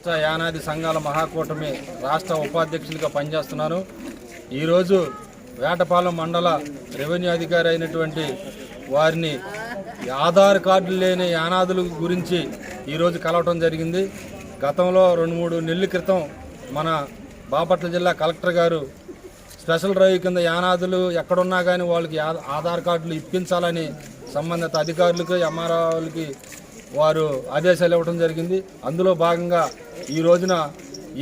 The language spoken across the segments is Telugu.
రాష్ట్ర యానాది సంఘాల మహాకూటమి రాష్ట్ర ఉపాధ్యక్షులుగా పనిచేస్తున్నాను. ఈరోజు వేటపాలెం మండల రెవెన్యూ అధికారి అయినటువంటి వారిని ఆధార్ కార్డు లేని యానాదుల గురించి ఈరోజు కలవటం జరిగింది. గతంలో రెండు మూడు నెలల క్రితం మన బాపట్ల జిల్లా కలెక్టర్ గారు స్పెషల్ డ్రైవ్ కింద యానాదులు ఎక్కడున్నా కానీ వాళ్ళకి ఆ- ఆధార్ కార్డులు ఇప్పించాలని సంబంధిత అధికారులకు ఎంఆర్ఓలకి వారు ఆదేశాలు ఇవ్వడం జరిగింది. అందులో భాగంగా ఈ రోజున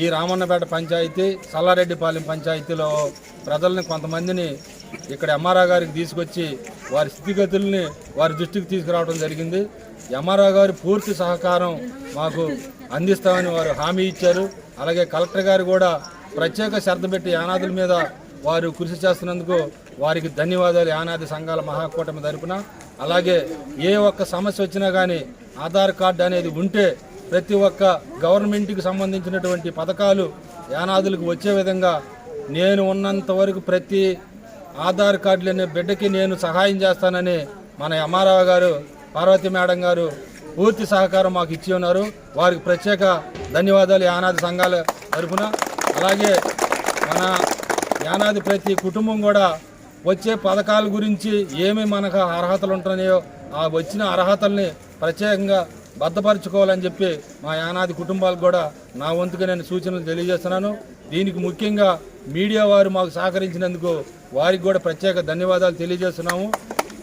ఈ రామన్నపేట పంచాయతీ సల్లారెడ్డిపాలెం పంచాయతీలో ప్రజల్ని కొంతమందిని ఇక్కడ ఎంఆర్ఆ గారికి తీసుకొచ్చి వారి స్థితిగతుల్ని వారి దృష్టికి తీసుకురావడం జరిగింది. ఎంఆర్ఆ గారు పూర్తి సహకారం మాకు అందిస్తామని వారు హామీ ఇచ్చారు. అలాగే కలెక్టర్ గారు కూడా ప్రత్యేక శ్రద్ధ పెట్టి యానాదుల మీద వారు కృషి చేస్తున్నందుకు వారికి ధన్యవాదాలు. యానాది సంఘాల మహాకూటమి తరపున. అలాగే ఏ ఒక్క సమస్య వచ్చినా కానీ ఆధార్ కార్డు అనేది ఉంటే ప్రతి ఒక్క గవర్నమెంట్కి సంబంధించినటువంటి పథకాలు యానాదులకు వచ్చే విధంగా నేను ఉన్నంత వరకు ప్రతి ఆధార్ కార్డు లేని బిడ్డకి నేను సహాయం చేస్తానని మన అమ్మారావు గారు పార్వతి మేడం గారు పూర్తి సహకారం మాకు ఇచ్చి ఉన్నారు. వారికి ప్రత్యేక ధన్యవాదాలు యానాది సంఘాల తరఫున. అలాగే మన యానాది ప్రతి కుటుంబం కూడా వచ్చే పథకాల గురించి ఏమి మనకు అర్హతలు ఉంటున్నాయో ఆ వచ్చిన అర్హతల్ని ప్రత్యేకంగా భద్రపరచుకోవాలని చెప్పి మా యానాది కుటుంబాలకు కూడా నా వంతుగా నేను సూచనలు తెలియజేస్తున్నాను. దీనికి ముఖ్యంగా మీడియా వారు మాకు సహకరించినందుకు వారికి కూడా ప్రత్యేక ధన్యవాదాలు తెలియజేస్తున్నాము.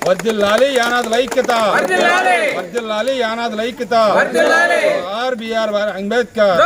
వర్దిల్లాలి యానాదుల ఐక్యత. వర్దిల్లాలి. యానాదుల ఐక్యత. R BR Ambedkar.